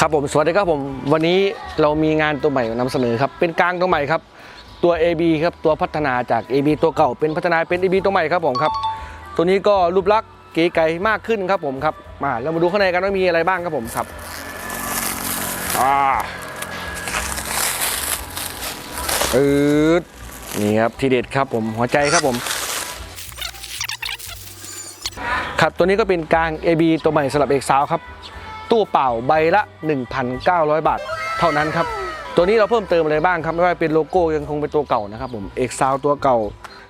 ครับผมสวัสดีครับผมวันนี้เรามีงานตัวใหม่นำเสนอครับเป็นกลางตัวใหม่ครับตัว AB ครับตัวพัฒนาจาก AB ตัวเก่าเป็นพัฒนาเป็น AB ตัวใหม่ครับผมครับ ตัวนี้ก็รูปลักษณ์เก๋ไก๋มากขึ้นครับผมครับมาเรามาดูข้างในกันว่ามีอะไรบ้างครับผมครับอ่าอืดนี่ครับทีเด็ดครับผมหัวใจครับผมครับตัวนี้ก็เป็นกลาง AB ตัวใหม่สำหรับเอกสาวครับ ตู้เปล่าใบละ 1,900 บาท เท่านั้นครับตัวนี้เราเพิ่มเติมอะไรบ้างครับ ไม่ว่าเป็นโลโก้ยังคงเป็นตัวเก่านะครับผมเอกซาวตัวเก่า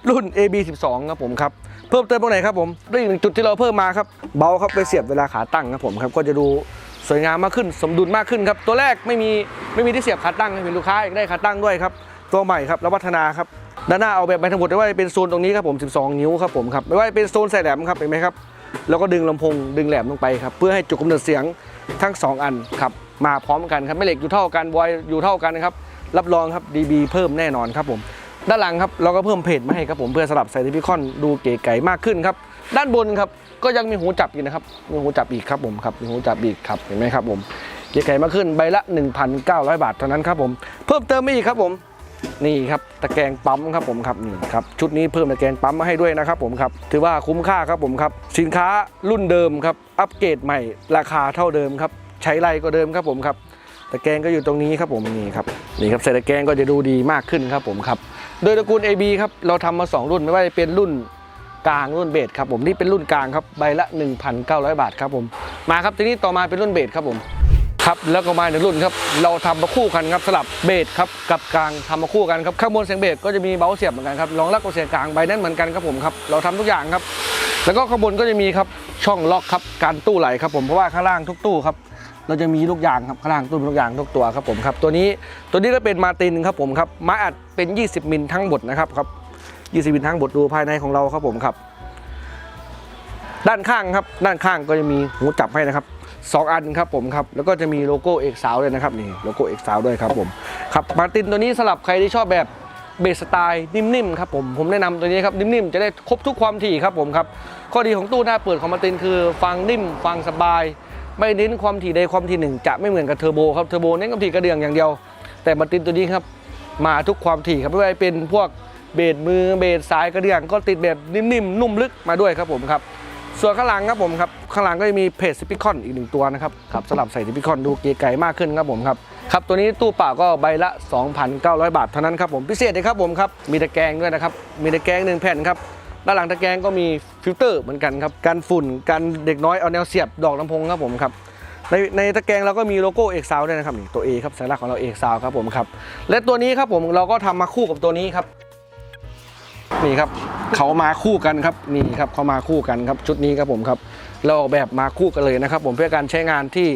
รุ่น AB12 ครับผมครับเพิ่มเติมตรงไหนครับผมด้วยอีกหนึ่งจุดที่เราเพิ่มมาครับเบาครับไปเสียบเวลาขาตั้งครับผมครับก็จะดูสวยงามมากขึ้นสมดุลมากขึ้นครับตัวแรกไม่มีไม่มีที่เสียบขาตั้งให้เป็นลูกค้าอยากได้ขาตั้งด้วยครับตัวใหม่ครับแล้วพัฒนาครับด้านหน้าเอาแบบไปทั้งหมดไม่ว่าจะเป็นโซนตรงนี้ครับผม 12 นิ้วครับผมครับไม่ว่าจะเป็นโซนใส่แหลมครับเห็นไหมครับ แล้วก็ดึงลำโพงดึงแหลมลงไปครับเพื่อให้จุดกำเนิดเสียงทั้ง 2 อันครับมาพร้อมกันครับแม่เหล็กอยู่เท่ากันบอยอยู่เท่ากันนะครับรับรองครับ DB เพิ่มแน่นอนครับผมด้านหลังครับเราก็เพิ่มเพจมาให้ครับผมเพื่อสลับใส่ทิพิคอนดูเก๋ไก๋มากขึ้นครับด้านบนครับก็ยังมีหูจับอีกนะครับมีหูจับอีกครับผมครับมีหูจับอีกครับเห็นไหมครับผมเก๋ไก๋มากขึ้นใบละ 1,900 บาทเท่านั้นครับผมเพิ่มเติมไม่อีกครับผม นี่ครับตะแกรงปั๊มครับผมครับนี่ครับชุดนี้เพิ่มตะแกรงปั๊มมาให้ด้วยนะครับผมครับถือว่าคุ้มค่าครับผมครับสินค้ารุ่นเดิมครับอัปเกรดใหม่ราคาเท่าเดิมครับใช้ไรก็เดิมครับผมครับตะแกรงก็อยู่ตรงนี้ครับผมนี่ครับนี่ครับใส่ตะแกรงก็จะดูดีมากขึ้นครับผมครับโดยตระกูล AB ครับเราทำมา 2 รุ่นไม่ว่าจะเป็นรุ่นกลางรุ่นเบสครับผมนี่เป็นรุ่นกลางครับใบละ 1,900 บาทครับผมมาครับทีนี้ต่อมาเป็นรุ่นเบสครับผม ครับแล้วก็มาในรุ่นครับเราทำมาคู่กันครับสลับเบสครับกับกลางทำมาคู่กันครับข้างบนเสียงเบสก็จะมีเบาเสียบเหมือนกันครับรองรับกับเสียงกลางใบนั้นเหมือนกันครับผมครับเราทำทุกอย่างครับ แล้วก็ข้างบนก็จะมีครับช่องล็อกครับการตู้ไหลครับผมเพราะว่าข้างล่างทุกตู้ครับเราจะมีลูกยางครับข้างล่างตู้มีลูกยางทุกตัวครับผมครับตัวนี้ตัวนี้ก็เป็นมาตินครับผมครับไม้อัดเป็น 20 มิลทั้งหมดนะครับครับ20มิลทั้งหมดดูภายในของเราครับผมครับ ด้านข้างครับด้านข้างก็จะมีหูจับให้นะครับ สองอันครับผมครับแล้วก็จะมีโลโก้เอกสาวด้วยนะครับนี่โลโก้เอกสาวด้วยครับผมครับมาตินตัวนี้สำหรับใครที่ชอบแบบเบสสไตล์นิ่มๆครับผมผมแนะนำตัวนี้ครับนิ่มๆจะได้ครบทุกความถี่ครับผมครับข้อดีของตู้หน้าเปิดของมาตินคือ ฟังนิ่ม ฟังสบาย ไม่เน้นความถี่ใดความถี่หนึ่งจะไม่เหมือนกับเทอร์โบครับเทอร์โบเน้นความถี่กระเดื่องอย่างเดียว แต่มาตินตัวนี้ครับมาทุกความถี่ครับไม่ว่าจะเป็นพวกเบสมือเบสสายกระเดื่องก็ติดแบบนิ่มๆนุ่มลึกมาด้วยครับผมครับ ส่วนข้างหลังครับผมครับข้างหลังก็จะมีเพจซิปิคอนอีกหนึ่งตัวนะครับครับสำหรับใส่ซิปิคอนดูเก๋ไก่มากขึ้นครับผมครับครับตัวนี้ตู้เปล่าก็ใบละ 2,900 บาทเท่านั้นครับผมพิเศษเลยครับผมครับมีตะแกรงด้วยนะครับมีตะแกรงหนึ่งแผ่นครับด้านหลังตะแกรงก็มีฟิลเตอร์เหมือนกันครับกันฝุ่นกันเด็กน้อยเอาแนวเสียบดอกลำโพงครับผมครับในในตะแกรงเราก็มีโลโก้เอกซาวด้วยนะครับนี่ตัว A ครับสัญลักษณ์ของเราเอกซาวครับผมครับและตัวนี้ครับผมเราก็ทำมาคู่กับตัวนี้ครับนี่ครับ เขามาคู่กันครับนี่ครับเขามาคู่กันครับชุดนี้ครับผมครับเราออกแบบมาคู่กันเลยนะครับ ผมเพื่อการใช้งานที่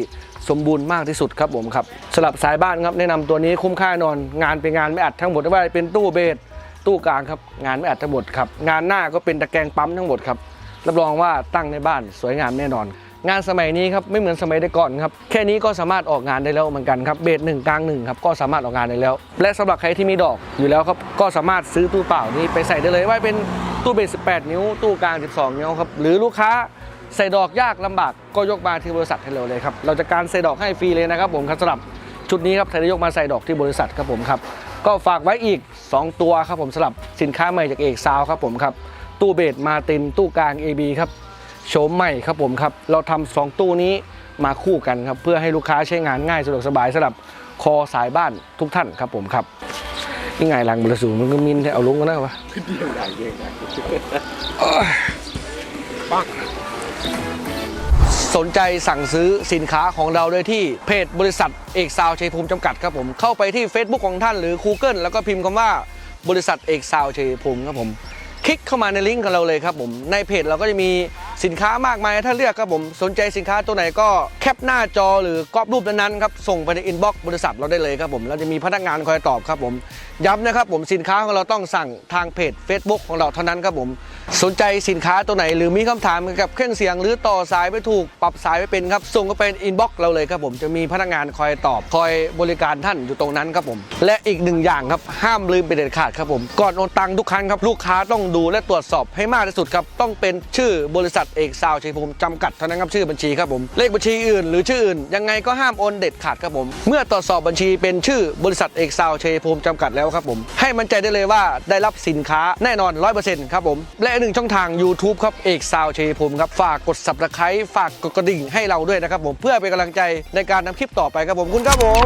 สมบูรณ์มากที่สุดครับผมครับสลับสายบ้านครับแนะนำตัวนี้คุ้มค่าแน่นอน งานเป็นงานไม่อัดทั้งหมดไม่ว่าจะเป็นตู้เบสตู้กลางครับงานไม่อัดทั้งหมดครับงานหน้าก็เป็นตะแกรงปั๊มทั้งหมดครับรับรองว่าตั้งในบ้านสวยงามแน่นอน งานสมัยนี้ครับไม่เหมือนสมัยแต่ก่อนครับแค่นี้ก็สามารถออกงานได้แล้วเหมือนกันครับเบสหนึ่งกลางหนึ่งครับก็สามารถออกงานได้แล้ว และสำหรับใครที่มีดอกอยู่แล้วครับก็สามารถซื้อตู้เปล่านี้ไปใส่ได้เลยว่าเป็นตู้เบส 18 นิ้ว ตู้กลาง 12 นิ้วครับหรือลูกค้าใส่ดอกยากลำบากก็ยกมาที่บริษัทให้เราเลยครับเราจะการใส่ดอกให้ฟรีเลยนะครับผมครับสำหรับชุดนี้ครับไทยยกมาใส่ดอกที่บริษัทครับผมครับก็ฝากไว้อีก 2 ตัวครับผมสำหรับสินค้าใหม่จากเอกซาวครับผมครับตู้เบสมาตินตู้กลาง AB ครับ โฉมใหม่ครับผมครับ เราทำสองตู้นี้มาคู่กันครับ เพื่อให้ลูกค้าใช้งานง่ายสะดวกสบายสำหรับคอสายบ้านทุกท่านครับผมครับนี่ไงหลังบรสูมันก็มินเอาลุงกันนะวะปักสนใจสั่งซื้อสินค้าของเราได้ที่เพจบริษัทเอกซาวชัยภูมิจำกัดครับผมเข้าไปที่ Facebook ของท่านหรือ Google แล้วก็พิมพ์คำว่าบริษัทเอกซาวชัยภูมิครับผม คลิกเข้ามาในลิงก์ของเราเลยครับผมในเพจเราก็จะมี สินค้ามากมายให้าเลือกครับผมสนใจสินค้าตัวไหนก็แคปหน้าจอหรือกรอบรูปนั้นๆครับส่งไปในอินบ็อกซ์บริษัทเราได้เลยครับผมเราจะมีพนักงานคอยตอบครับผมย้ำนะครับผมสินค้าของเราต้องสั่งทางเพจ Facebook ของเราเท่านั้นครับผม สนใจสินค้าตัวไหน หรือมีคำถามเกี่ยวกับเครื่องเสียง หรือต่อสายไม่ถูกปรับสายไม่เป็นครับส่งเข้าไปอินบ็อกซ์เราเลยครับผมจะมีพนักงานคอยตอบคอยบริการท่านอยู่ตรงนั้นครับผม และอีกหนึ่งอย่างครับห้ามลืมเป็นเด็ดขาดครับผมก่อนโอนตังค์ทุกครั้งครับลูกค้าต้องดูและตรวจสอบให้มากที่สุดครับต้องเป็นชื่อบริษัทเอกซาวชัยภูมิจำกัดเท่านั้นครับชื่อบัญชีครับผมเลขบัญชีอื่นหรือชื่ออื่นยังไงก็ห้ามโอนเด็ดขาดครับผม เมื่อตรวจสอบบัญชีเป็นชื่อบริษัทเอกซาวชัยภูมิจำกัดแล้วครับผม ให้มั่นใจได้เลยว่าได้รับสินค้าแน่นอน 100%ครับผม และหนึ่งช่องทาง YouTube ครับเอกซาวชัยภูมิครับฝากกด subscribe ฝากกดกระดิ่งให้เราด้วยนะครับผมเพื่อเป็นกำลังใจในการทำคลิปต่อไปครับผมคุณครับผม